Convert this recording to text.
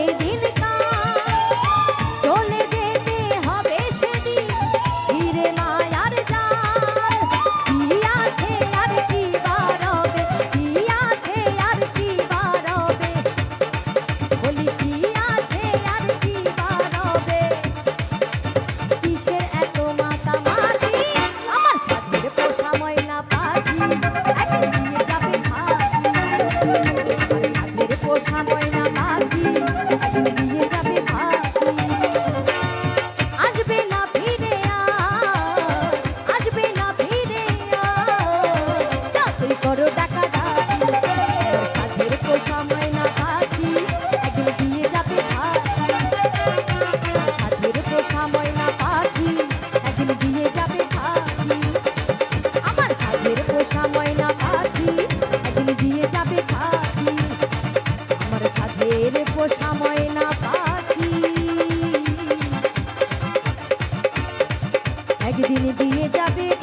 রে দিন দিয়ে যাবে।